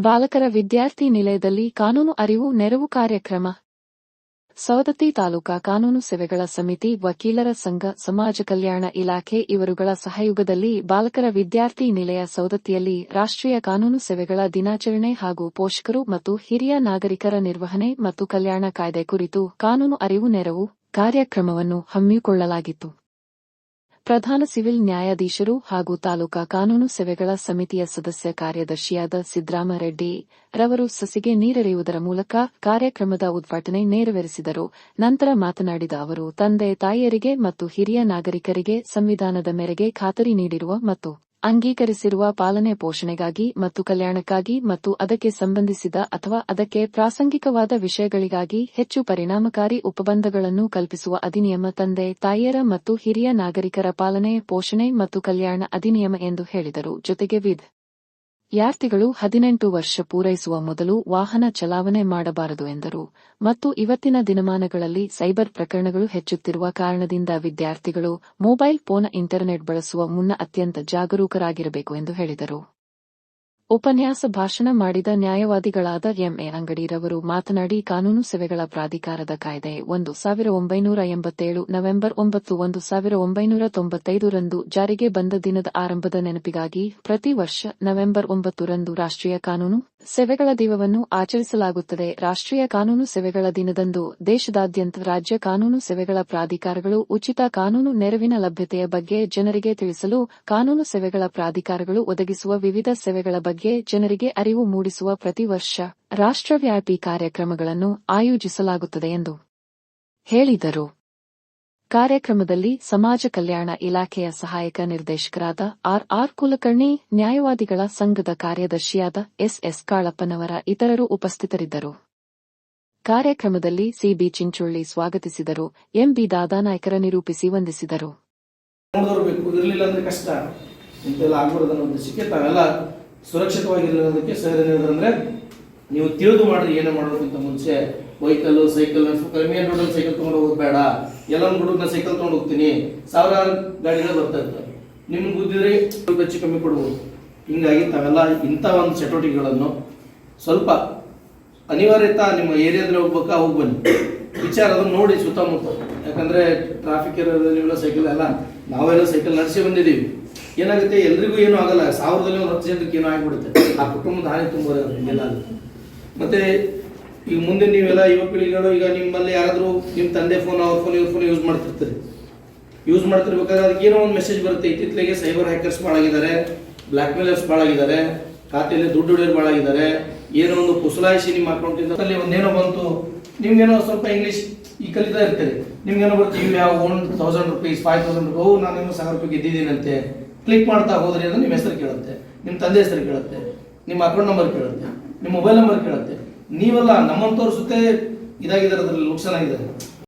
ಬಾಲಕರ ವಿದ್ಯಾರ್ಥಿ ನಿಲಯದಲ್ಲಿ ಕಾನೂನು ಅರಿವು ನೆರವು ಕಾರ್ಯಕ್ರಮ. ಸವದತ್ತಿ ತಾಲೂಕಾ ಕಾನೂನು ಸೇವೆಗಳ ಸಮಿತಿ ವಕೀಲರ ಸಂಘ, ಸಮಾಜ ಕಲ್ಯಾಣ ಇಲಾಖೆ ಇವರುಗಳ ಸಹಯೋಗದಲ್ಲಿ ಬಾಲಕರ ವಿದ್ಯಾರ್ಥಿ ನಿಲಯ ಸವದತ್ತಿಯಲ್ಲಿ ರಾಷ್ಟ್ರೀಯ ಕಾನೂನು ಸೇವೆಗಳ ದಿನಾಚರಣೆ ಹಾಗೂ ಪೋಷಕರು ಮತ್ತು ಹಿರಿಯ ನಾಗರಿಕರ ನಿರ್ವಹಣೆ ಮತ್ತು ಕಲ್ಯಾಣ ಕಾಯ್ದೆ ಕುರಿತು ಕಾನೂನು ಅರಿವು ನೆರವು ಕಾರ್ಯಕ್ರಮವನ್ನು ಹಮ್ಮಿಕೊಳ್ಳಲಾಗಿತ್ತು. ಪ್ರಧಾನ ಸಿವಿಲ್ ನ್ಯಾಯಾಧೀಶರು ಹಾಗೂ ತಾಲೂಕಾ ಕಾನೂನು ಸೇವೆಗಳ ಸಮಿತಿಯ ಸದಸ್ಯ ಕಾರ್ಯದರ್ಶಿಯಾದ ಸಿದ್ದರಾಮರೆಡ್ಡಿ ರವರು ಸಸಿಗೆ ನೀರೆರೆಯುವುದರ ಮೂಲಕ ಕಾರ್ಯಕ್ರಮದ ಉದ್ಘಾಟನೆ ನೆರವೇರಿಸಿದರು. ನಂತರ ಮಾತನಾಡಿದ ಅವರು, ತಂದೆ ತಾಯಿಯರಿಗೆ ಮತ್ತು ಹಿರಿಯ ನಾಗರಿಕರಿಗೆ ಸಂವಿಧಾನದ ಮೇರೆಗೆ ಖಾತರಿ ನೀಡಿರುವ ಮತ್ತು ಅಂಗೀಕರಿಸಿರುವ ಪಾಲನೆ ಪೋಷಣೆಗಾಗಿ ಮತ್ತು ಕಲ್ಯಾಣಕ್ಕಾಗಿ ಮತ್ತು ಅದಕ್ಕೆ ಸಂಬಂಧಿಸಿದ ಅಥವಾ ಅದಕ್ಕೆ ಪ್ರಾಸಂಗಿಕವಾದ ವಿಷಯಗಳಿಗಾಗಿ ಹೆಚ್ಚು ಪರಿಣಾಮಕಾರಿ ಉಪಬಂಧಗಳನ್ನು ಕಲ್ಪಿಸುವ ಅಧಿನಿಯಮ ತಂದೆ, ತಾಯಿಯರ ಮತ್ತು ಹಿರಿಯ ನಾಗರಿಕರ ಪಾಲನೆ, ಪೋಷಣೆ ಮತ್ತು ಕಲ್ಯಾಣ ಅಧಿನಿಯಮ ಎಂದು ಹೇಳಿದರು. ಜೊತೆಗೆ ವಿದ್ ಯಾರ್ಥಿಗಳು ಹದಿನೆಂಟು ವರ್ಷ ಪೂರೈಸುವ ಮೊದಲು ವಾಹನ ಚಲಾವಣೆ ಮಾಡಬಾರದು ಎಂದರು ಮತ್ತು ಇವತ್ತಿನ ದಿನಮಾನಗಳಲ್ಲಿ ಸೈಬರ್ ಪ್ರಕರಣಗಳು ಹೆಚ್ಚುತ್ತಿರುವ ಕಾರಣದಿಂದ ವಿದ್ಯಾರ್ಥಿಗಳು ಮೊಬೈಲ್ ಫೋನ್, ಇಂಟರ್ನೆಟ್ ಬಳಸುವ ಮುನ್ನ ಅತ್ಯಂತ ಜಾಗರೂಕರಾಗಿರಬೇಕು ಎಂದು ಹೇಳಿದರು. ಉಪನ್ಯಾಸ ಭಾಷಣ ಮಾಡಿದ ನ್ಯಾಯವಾದಿಗಳಾದ ಎಂಎ ಅಂಗಡಿರವರು ಮಾತನಾಡಿ ಕಾನೂನು ಸೇವೆಗಳ ಪ್ರಾಧಿಕಾರದ ಕಾಯ್ದೆ ಒಂದು ಸಾವಿರ ಒಂಬೈನೂರ ಎಂಬತ್ತೇಳು ನವೆಂಬರ್ ಒಂಬತ್ತು ಒಂದು ಸಾವಿರ ಒಂಬೈನೂರ ತೊಂಬತ್ತೈದರಂದು ಜಾರಿಗೆ ಬಂದ ದಿನದ ಆರಂಭದ ನೆನಪಿಗಾಗಿ ಪ್ರತಿ ವರ್ಷ ನವೆಂಬರ್ ಒಂಬತ್ತರಂದು ರಾಷ್ಟ್ರೀಯ ಕಾನೂನು ಸೇವೆಗಳ ದಿನವನ್ನು ಆಚರಿಸಲಾಗುತ್ತದೆ. ರಾಷ್ಟ್ರೀಯ ಕಾನೂನು ಸೇವೆಗಳ ದಿನದಂದು ದೇಶದಾದ್ಯಂತ ರಾಜ್ಯ ಕಾನೂನು ಸೇವೆಗಳ ಪ್ರಾಧಿಕಾರಗಳು ಉಚಿತ ಕಾನೂನು ನೆರವಿನ ಲಭ್ಯತೆಯ ಬಗ್ಗೆ ಜನರಿಗೆ ತಿಳಿಸಲು ಕಾನೂನು ಸೇವೆಗಳ ಪ್ರಾಧಿಕಾರಗಳು ಒದಗಿಸುವ ವಿವಿಧ ಸೇವೆಗಳ ಬಗ್ಗೆ ಜನರಿಗೆ ಅರಿವು ಮೂಡಿಸುವ ಪ್ರತಿ ವರ್ಷ ರಾಷ್ಟ್ರವ್ಯಾಪಿ ಕಾರ್ಯಕ್ರಮಗಳನ್ನು ಆಯೋಜಿಸಲಾಗುತ್ತದೆ ಎಂದು ಹೇಳಿದರು. ಕಾರ್ಯಕ್ರಮದಲ್ಲಿ ಸಮಾಜ ಕಲ್ಯಾಣ ಇಲಾಖೆಯ ಸಹಾಯಕ ನಿರ್ದೇಶಕರಾದ ಆರ್ ಆರ್ ಕುಲಕರ್ಣಿ, ನ್ಯಾಯವಾದಿಗಳ ಸಂಘದ ಕಾರ್ಯದರ್ಶಿಯಾದ ಎಸ್ ಎಸ್ ಕಾಳಪ್ಪನವರ ಇತರರು ಉಪಸ್ಥಿತರಿದ್ದರು. ಕಾರ್ಯಕ್ರಮದಲ್ಲಿ ಸಿಬಿ ಚಿಂಚುಳ್ಳಿ ಸ್ವಾಗತಿಸಿದರು. ಎಂಬಿ ದಾದಾನಾಯ್ಕರ ನಿರೂಪಿಸಿ ವಂದಿಸಿದರು. ಸುರಕ್ಷಿತವಾಗಿರೋದಕ್ಕೆ ಸರ್ ಏನಿದ್ರೆ ನೀವು ತಿಳಿದು ಮಾಡ್ರಿ, ಏನೇ ಮಾಡೋದಕ್ಕಿಂತ ಮುಂಚೆ ವೆಹಿಕಲ್ ಸೈಕಲ್ ಕಡಿಮೆ ರೋಡಲ್ಲಿ ಸೈಕಲ್ ತಗೊಂಡು ಹೋಗೋದು ಬೇಡ. ಎಲ್ಲ ಸೈಕಲ್ ತೊಗೊಂಡು ಹೋಗ್ತೀನಿ. ಸಾವಿರಾರು ಗಾಡಿಗಳು ಬರ್ತಾ ಇರ್ತವೆ. ನಿಮ್ಗೆ ಸ್ವಲ್ಪ ಹೆಚ್ಚು ಕಮ್ಮಿ ಕೊಡ್ಬೋದು. ಹಿಂಗಾಗಿ ತಾವೆಲ್ಲ ಇಂಥ ಒಂದು ಚಟುವಟಿಕೆಗಳನ್ನು ಸ್ವಲ್ಪ ಅನಿವಾರ್ಯತ ನಿಮ್ಮ ಏರಿಯಾದಲ್ಲಿ ಹೋಗ್ಬೇಕಾ, ಹೋಗಿ ಬನ್ನಿ. ವಿಚಾರ ಅದನ್ನು ನೋಡಿ ಸುತ್ತಮುತ್ತ. ಯಾಕಂದ್ರೆ ಟ್ರಾಫಿಕ್ ಇರೋದ್ರಲ್ಲಿ ಸೈಕಲ್ ಎಲ್ಲ ನಾವೆಲ್ಲ ಸೈಕಲ್ ನಡೆಸಿ ಬಂದಿದ್ದೀವಿ. ಏನಾಗುತ್ತೆ, ಎಲ್ರಿಗೂ ಏನೂ ಆಗಲ್ಲ. ಸಾವಿರದಲ್ಲಿ ಒಂದು ಹತ್ತು ಜನಕ್ಕೆ ಏನೋ ಆಗಿಬಿಡುತ್ತೆ. ಆ ಕುಟುಂಬದ ಹಾನಿ ತುಂಬ. ಮತ್ತೆ ಈಗ ಮುಂದೆ ನೀವೆಲ್ಲ ಯುವ ಪೀಳಿಗೆಗಳು, ಈಗ ನಿಮ್ಮಲ್ಲಿ ಯಾರಾದರೂ ನಿಮ್ಮ ತಂದೆ ಫೋನ್ ಅವ್ರ ಫೋನ್ ಇವ್ರ ಫೋನ್ ಯೂಸ್ ಮಾಡ್ತಿರ್ತೀರಿ. ಯೂಸ್ ಮಾಡ್ತಿರ್ಬೇಕಾದ್ರೆ ಅದಕ್ಕೆ ಏನೋ ಒಂದು ಮೆಸೇಜ್ ಬರುತ್ತೆ. ಇತ್ತಿತ್ತಲೆಗೆ ಸೈಬರ್ ಹ್ಯಾಕರ್ಸ್ ಭಾಳಾಗಿದ್ದಾರೆ ಬ್ಲ್ಯಾಕ್ ಮೇಲರ್ಸ್ ಭಾಳ ಆಗಿದ್ದಾರೆ ಖಾತೆಯಲ್ಲಿ ದುಡ್ಡು ಹೊಡೆಯೋರು ಭಾಳಾಗಿದ್ದಾರೆ ಏನೋ ಒಂದು ಕುಸಲಾಯಿಸಿ ನಿಮ್ಮ ಅಕೌಂಟಿಂದ ಅಲ್ಲಿ ಒಂದೇನೋ ಬಂತು. ನಿಮ್ಗೇನೋ ಸ್ವಲ್ಪ ಇಂಗ್ಲೀಷ್ ಈ ಕಲಿತಾ ಇರ್ತಾರೆ. ನಿಮ್ಗೇನೋ ಬರ್ತೀವಿ ಇವ್ ಯಾವ one thousand rupees five thousand ಓ ನಾನೇನೋ ಸಾವಿರ ರೂಪಾಯಿ ಗೆದ್ದಿದ್ದೀನಂತೆ ಕ್ಲಿಕ್ ಮಾಡ್ತಾ ಹೋದ್ರೆ ಅಂದ್ರೆ ನಿಮ್ಮ ಹೆಸರು ಕೇಳುತ್ತೆ, ನಿಮ್ಮ ತಂದೆ ಹೆಸರು ಕೇಳುತ್ತೆ, ನಿಮ್ಮ ಅಕೌಂಟ್ ನಂಬರ್ ಕೇಳುತ್ತೆ, ನಿಮ್ಮ ಮೊಬೈಲ್ ನಂಬರ್ ಕೇಳುತ್ತೆ. ನೀವೆಲ್ಲ ನಮ್ಮಂತವ್ರ ಸುತ್ತೇ ಇದಾಗಿದ್ದಾರೆ ಅದರಲ್ಲಿ ನುಕ್ಸಾನ್ ಆಗಿದ್ದಾರೆ